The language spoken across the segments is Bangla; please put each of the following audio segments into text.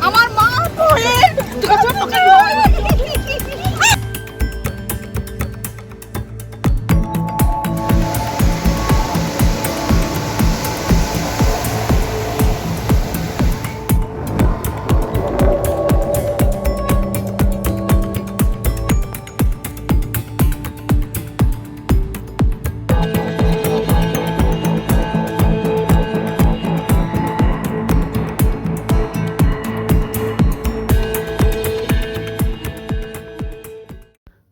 আমার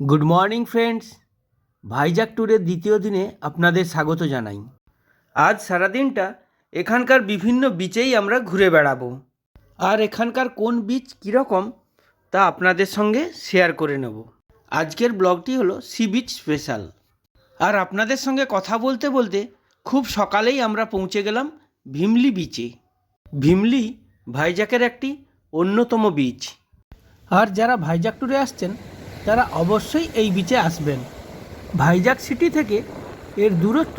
গুড মর্নিং ফ্রেন্ডস ভাইজাগ ট্যুরের দ্বিতীয় দিনে আপনাদের স্বাগত জানাই। আজ সারাদিনটা এখানকার বিভিন্ন বিচেই আমরা ঘুরে বেড়াবো। আর এখানকার কোন বিচ কীরকম তা আপনাদের সঙ্গে শেয়ার করে নেব। আজকের ব্লগটি হলো সি বিচ স্পেশাল আর আপনাদের সঙ্গে কথা বলতে বলতে খুব সকালেই আমরা পৌঁছে গেলাম ভীমলি বিচে ভীমলি ভাইজাকের একটি অন্যতম বিচ আর যারা ভাইজাক ট্যুরে আসছেন তারা অবশ্যই এই বিচে আসবেন। ভাইজাগ সিটি থেকে এর দূরত্ব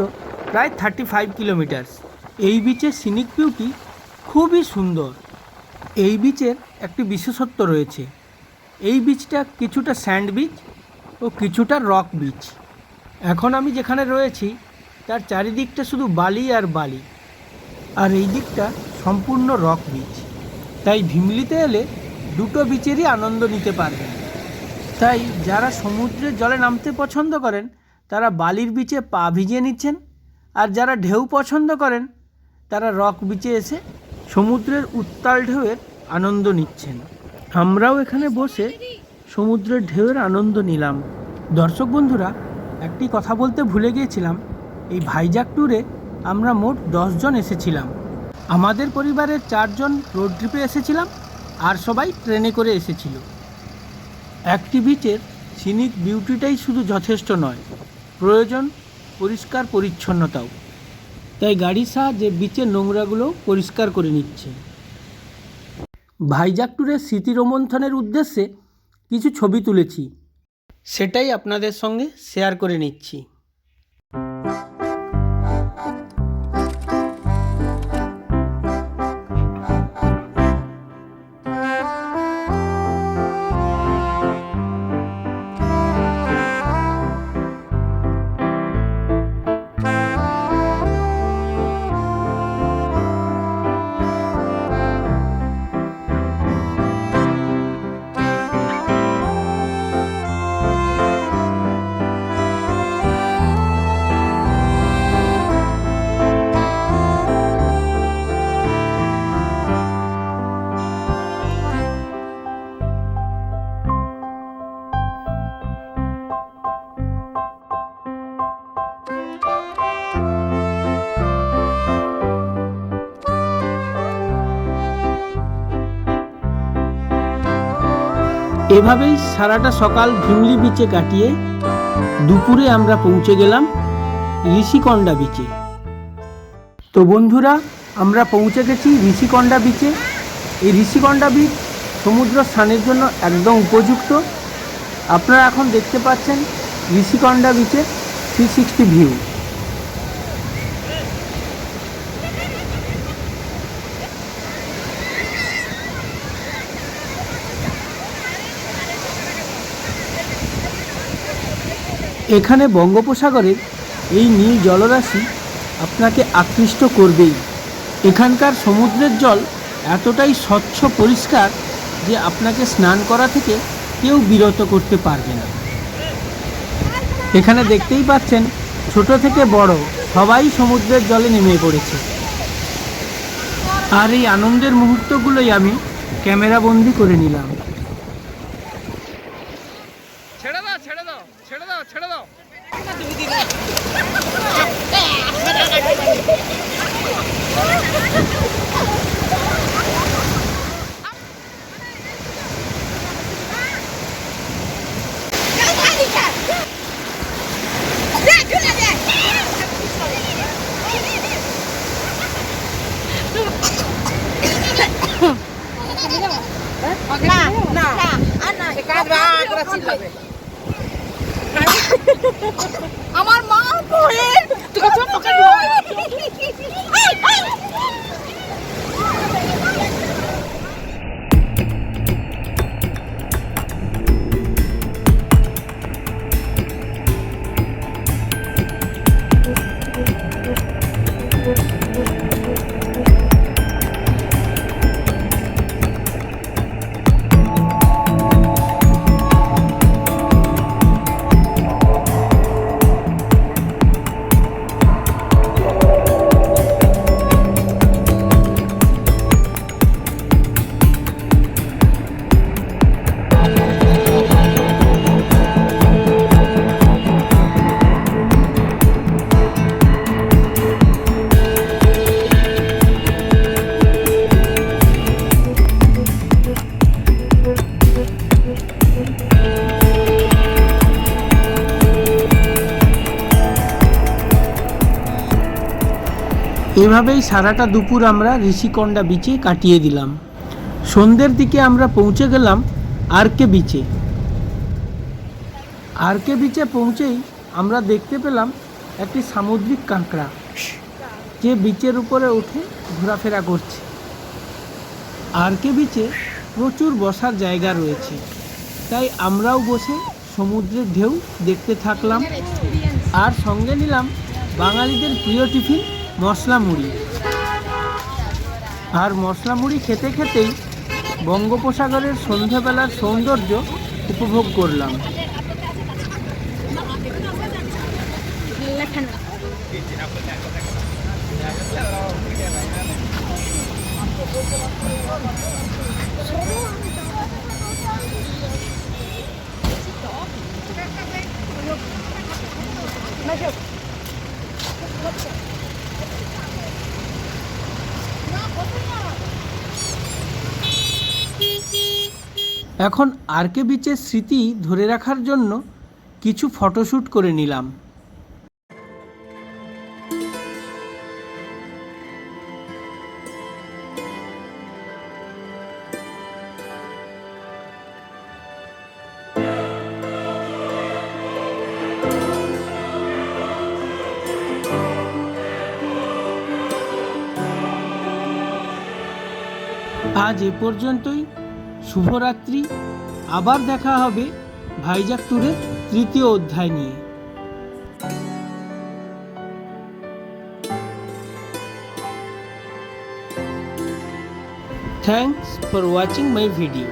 প্রায় থার্টি ফাইভ কিলোমিটার্স এই বিচের সিনিক বিউটি খুবই সুন্দর। এই বিচের একটি বিশেষত্ব রয়েছে। এই বিচটা কিছুটা স্যান্ড বিচ ও কিছুটা রক বিচ এখন আমি যেখানে রয়েছি, তার চারিদিকটা শুধু বালি আর বালি। আর এই দিকটা সম্পূর্ণ রক বিচ তাই ভিমলিতে এলে দুটো বিচেরই আনন্দ নিতে পারবেন। তাই যারা সমুদ্রের জলে নামতে পছন্দ করেন, তারা বালির বিচে পা ভিজিয়ে নিচ্ছেন। আর যারা ঢেউ পছন্দ করেন, তারা রক বিচে এসে সমুদ্রের উত্তাল ঢেউয়ের আনন্দ নিচ্ছেন। আমরাও এখানে বসে সমুদ্রের ঢেউয়ের আনন্দ নিলাম। দর্শক বন্ধুরা, একটি কথা বলতে ভুলে গিয়েছিলাম। এই ভাইজাক ট্যুরে আমরা মোট দশজন এসেছিলাম। আমাদের পরিবারের চারজন রোড ট্রিপে এসেছিলাম আর সবাই ট্রেনে করে এসেছিল। বিচের সিনিক বিউটিটাই শুধু যথেষ্ট নয়, প্রয়োজন, পরিষ্কার পরিচ্ছন্নতাও। তাই গাড়ির সাহায্যে বিচের নোংরাগুলো পরিষ্কার করে নিচ্ছে। ভাইজাক ট্যুরের স্মৃতি রোমন্থনের উদ্দেশ্যে কিছু ছবি তুলেছি। সেটাই আপনাদের সঙ্গে শেয়ার করে নিচ্ছি। এভাবেই সারাটা সকাল ভিমলি বিচে কাটিয়ে দুপুরে আমরা পৌঁছে গেলাম ঋষিকন্ডা বিচে তো বন্ধুরা, আমরা পৌঁছে গেছি ঋষিকন্ডা বিচে এই ঋষিকন্ডা বিচ সমুদ্র স্থানের জন্য একদম উপযুক্ত। আপনারা এখন দেখতে পাচ্ছেন ঋষিকন্ডা বিচে থ্রি সিক্সটি ভিউ এখানে বঙ্গোপসাগরের এই নীল জলরাশি আপনাকে আকৃষ্ট করবেই। এখানকার সমুদ্রের জল এতটাই স্বচ্ছ পরিষ্কার যে আপনাকে স্নান করা থেকে কেউ বিরত করতে পারবে না। এখানে দেখতেই পাচ্ছেন, ছোট থেকে বড় সবাই সমুদ্রের জলে নেমে পড়েছে। আর এই আনন্দের মুহূর্তগুলোই আমি ক্যামেরা বন্দি করে নিলাম। ছেড়ে দাও ছেড়ে দাও ছেড়ে দাও আমার মা বলেন তোকে ছোট কেন এভাবেই সারাটা দুপুর আমরা ঋষিকন্ডা বিচে কাটিয়ে দিলাম। সন্ধ্যের দিকে আমরা পৌঁছে গেলাম আরকে বিচে আরকে বিচে পৌঁছেই আমরা দেখতে পেলাম একটি সামুদ্রিক কাঁকড়া, যে বিচের উপরে উঠে ঘোরাফেরা করছে। আরকে বিচে প্রচুর বসার জায়গা রয়েছে, তাই আমরাও বসে সমুদ্রের ঢেউ দেখতে থাকলাম। আর সঙ্গে নিলাম বাঙালিদের প্রিয় টিফিন মশলা মুড়ি আর মশলা মুড়ি খেতে খেতেই বঙ্গোপসাগরের সন্ধ্যাবেলার সৌন্দর্য উপভোগ করলাম। এখন আরকে বিচের স্মৃতি ধরে রাখার জন্য কিছু ফটোশ্যুট করে নিলাম। আজ এ পর্যন্তই। শুভরাত্রি। আবার দেখা হবে ভাইজাক ট্যুরের তৃতীয় অধ্যায় নিয়ে। Thanks for watching my video